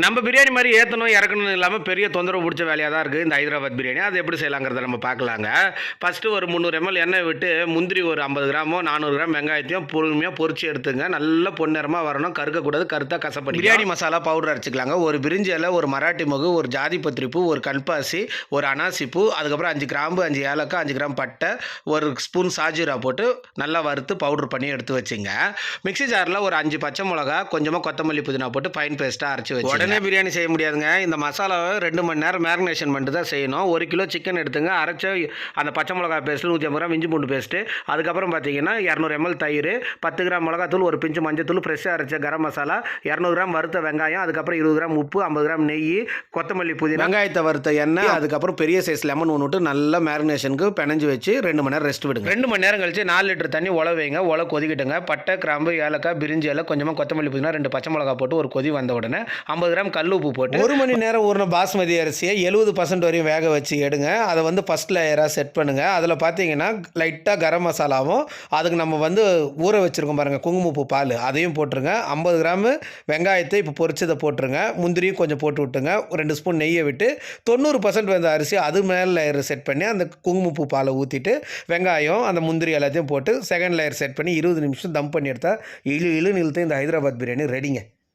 நம்ம பிரியாணி மாதிரி ஏற்றணும் இறக்கணும் இல்லாமல் பெரிய தொந்தரவு பிடிச்ச வேலையாக தான் இருக்குது இந்த ஹைதராபாத் பிரியாணி. அது எப்படி செய்யலாங்கிறத நம்ம பார்க்கலாங்க. ஃபஸ்ட்டு ஒரு முந்நூறு எம்எல் எண்ணெய் விட்டு முந்திரி ஒரு ஐம்பது கிராமோ நானூறு கிராம் வெங்காயத்தையும் பொறுமையாக பொறிச்சு எடுத்துங்க. நல்ல பொன்னிறமாக வரணும். கருக்கக்கூடாது கருத்தாக கசப்படி பிரியாணி மசாலா பவுடர் அரைச்சிக்கலாங்க. ஒரு பிரிஞ்சியில் ஒரு மராட்டி முகு ஒரு ஜாதி பத்திரிப்பு ஒரு கல்பாசி ஒரு அனாசிப்பூ அதுக்கப்புறம் அஞ்சு கிராம்பு அஞ்சு ஏலக்காய் அஞ்சு கிராம் பட்டை ஒரு ஸ்பூன் சாஜீரா போட்டு நல்லா வறுத்து பவுடர் பண்ணி எடுத்து வச்சுங்க. மிக்ஸி ஜாரில் ஒரு அஞ்சு பச்சை மிளகா கொஞ்சமாக கொத்தமல்லி புதினா போட்டு ஃபைன் பேஸ்ட்டாக அரைச்சி வச்சு உடனே பிரியாணி செய்ய முடியாதுங்க. இந்த மசாலாவை ரெண்டு மணி நேரம் மேரினேஷன் பண்ணிட்டு தான் செய்யணும். ஒரு கிலோ சிக்கன் எடுத்துங்க அரைச்ச அந்த பச்சை மிளகா பேஸ்ட்டு நூற்றி ஐம்பது கிராம் இஞ்சி பூண்டு பேஸ்ட்டு அதுக்கப்புறம் பார்த்தீங்கன்னா இரநூறு எம்எல் தயிர் பத்து கிராம் மிளகாத்தூள் ஒரு பிஞ்சு மஞ்சத்தூள் ஃப்ரெஷ்ஷாக அரைச்ச கரம் மசாலா இரநூறு கிராம் வறுத்த வெங்காயம் அதுக்கப்புறம் இருபது கிராம் உப்பு ஐம்பது கிராம் நெய் கொத்தமல்லி புதினா. வெங்காயத்தை வறுத்த எண்ணெய் அதுக்கப்புறம் பெரிய சைஸ் லெமன் ஒன்று விட்டு நல்லா மேரினேஷனுக்கு பிணைஞ்சு வச்சு ரெண்டு மணி நேரம் ரெஸ்ட் விடுங்க. ரெண்டு மணி நேரம் கழிச்சு நாலு லிட்டர் தண்ணி உழ வைங்க. உழ கொதிக்கிட்டுங்க. பட்டை கிராம்பு ஏலக்காய் பிரிஞ்சி இலை கொஞ்சமாக கொத்தமல்லி புதினா ரெண்டு பச்சை மிளகா போட்டு ஒரு கொதி வந்த உடனே ஐம்பது கிராம் கல் உப்பு போட்டு ஒரு மணி நேரம் ஊறின பாஸ்மதி அரிசியை எழுபது பர்சன்ட் வரையும் வேக வச்சு எடுங்க. அதை வந்து ஃபஸ்ட் லேயராக செட் பண்ணுங்கள் அதில் பார்த்தீங்கன்னா லைட்டாக கரம் மசாலாவும் அதுக்கு நம்ம வந்து ஊற வச்சுருக்கோம் பாருங்கள் குங்குமப்பூ பால். அதையும் போட்டுருங்க. ஐம்பது கிராமு வெங்காயத்தை இப்போ பொரிச்சதை போட்டுருங்க. முந்திரியும் கொஞ்சம் போட்டு விட்டுங்க ரெண்டு ஸ்பூன் நெய்யை விட்டு தொண்ணூறு பர்சன்ட் வந்த அரிசி அது மேலே லேயர் செட் பண்ணி அந்த குங்குமப்பூ பாலை ஊற்றிட்டு வெங்காயம் அந்த முந்திரி எல்லாத்தையும் போட்டு செகண்ட் லேயர் செட் பண்ணி இருபது நிமிஷம் தம் பண்ணி எடுத்தால் இழு இழு நிறுத்த இந்த ஹைதராபாத் பிரியாணி ரெடிங்க